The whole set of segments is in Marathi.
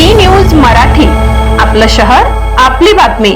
बी न्यूज मराठी. आपलं शहर आपली बातमी.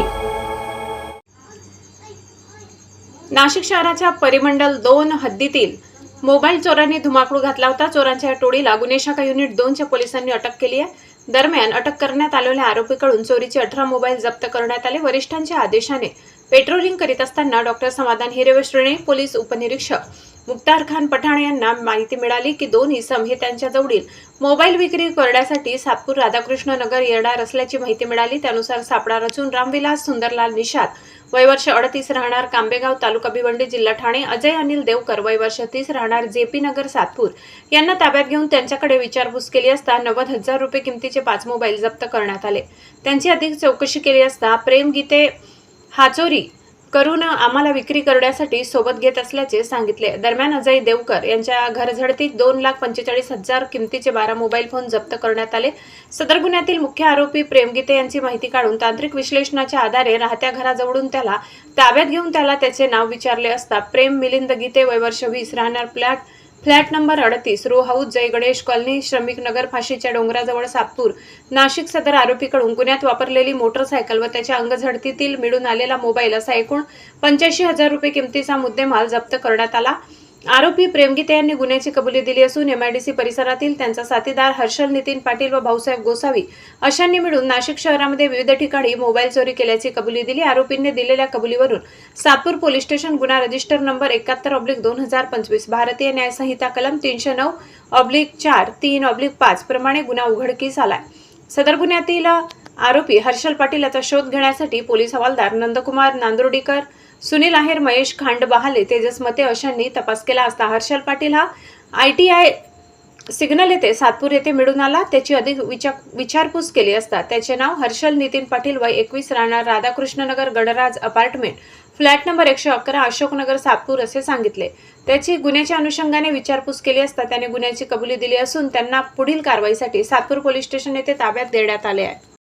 नाशिक शहराच्या परिमंडल दोन हद्दीतील मोबाईल चोरांनी धुमाकूळ घातला होता. चोरांच्या या टोळीला गुन्हे शाखा युनिट दोनच्या पोलिसांनी अटक केली आहे. दरम्यान अटक करण्यात आलेल्या आरोपीकडून चोरीचे अठरा मोबाईल जप्त करण्यात आले. वरिष्ठांच्या आदेशाने पेट्रोलिंग करीत असताना डॉक्टर समाधान हिरेवश्रेणे पोलीस उपनिरीक्षक मुक्तार खान पठाण यांना माहिती मिळाली की दोन इसम हे त्यांच्या जवळील मोबाईल विक्री करण्यासाठी सातपूर राधाकृष्ण नगर येणार असल्याची माहिती मिळाली. त्यानुसार सापळा रचून रामविलास सुंदरलाल निषाद वय वर्ष अडतीस राहणार कांबेगाव तालुका भिवंडी जिल्हा ठाणे अजय अनिल देवकर वय वर्ष तीस राहणार जे पी नगर सातपूर. यांना ताब्यात घेऊन त्यांच्याकडे विचारपूस केली असता नव्वद हजार रुपये किमतीचे पाच मोबाईल जप्त करण्यात आले. त्यांची अधिक चौकशी केली असता प्रेम गीते हाचोरी करून आम्हाला विक्री करण्यासाठी सोबत घेत असल्याचे सांगितले. दरम्यान अजय देवकर यांच्या घरझडतीत दोन लाख पंचेचाळीस हजार किमतीचे बारा मोबाईल फोन जप्त करण्यात आले. सदर गुन्ह्यातील मुख्य आरोपी प्रेमगीते यांची माहिती काढून तांत्रिक विश्लेषणाच्या आधारे राहत्या घराजवळून त्याला ताब्यात घेऊन त्याला त्याचे नाव विचारले असता प्रेम मिलिंद गीते वय वर्ष वीस राहणार प्लॅट फ्लॅट नंबर अडतीस row house Jai Ganesh colony Shramik Nagar फाशीच्या डोंगराजवळ सातपूर. नाशिक सदर आरोपीकडून गुन्ह्यात वापरलेली मोटरसायकल व त्याच्या अंगझडतीतील मिळून आलेला मोबाईल असा एकूण पंच्याऐंशी हजार रुपये किमतीचा मुद्देमाल जप्त करण्यात आला. आरोपी प्रेमगीते यांनी गुन्ह्याची कबुली दिली असून एमआयडीसी परिसरातील त्यांचा साथीदार हर्षल नितीन पाटील व भाऊसाहेब गोसावी अशांनी मिळून नाशिक शहरामध्ये विविध ठिकाणी मोबाईल चोरी केल्याची कबुली दिली. आरोपींनी दिलेल्या कबुलीवरून सातपूर पोलीस स्टेशन गुन्हा रजिस्टर नंबर एकाहत्तर ऑब्लिक दोन हजार पंचवीस भारतीय न्यायसंहिता कलम तीनशे नऊ ऑब्लिक चार तीन ऑब्लिक पाच प्रमाणे गुन्हा उघडकीस आलाय. सदर गुन्ह्यातील आरोपी हर्षल पाटील याचा शोध घेण्यासाठी पोलीस हवालदार नंदकुमार नांदुर्डीकर सुनील आहेर महेश खांड बहाले तेजस मते अशांनी तपास केला असता हर्षल पाटील हा आय टी आय सिग्नल येथे सातपूर येथे मिळून आला. त्याची अधिक विचार विचारपूस केली असता त्याचे नाव हर्षल नितीन पाटील वय एकवीस राहणार Radhakrishnanagar Gadraj apartment flat number एकशे अकरा अशोकनगर सातपूर असे सांगितले. त्याची गुन्ह्याच्या अनुषंगाने विचारपूस केली असता त्याने गुन्ह्याची कबुली दिली असून त्यांना पुढील कारवाईसाठी सातपूर पोलीस स्टेशन येथे ताब्यात देण्यात आले आहे.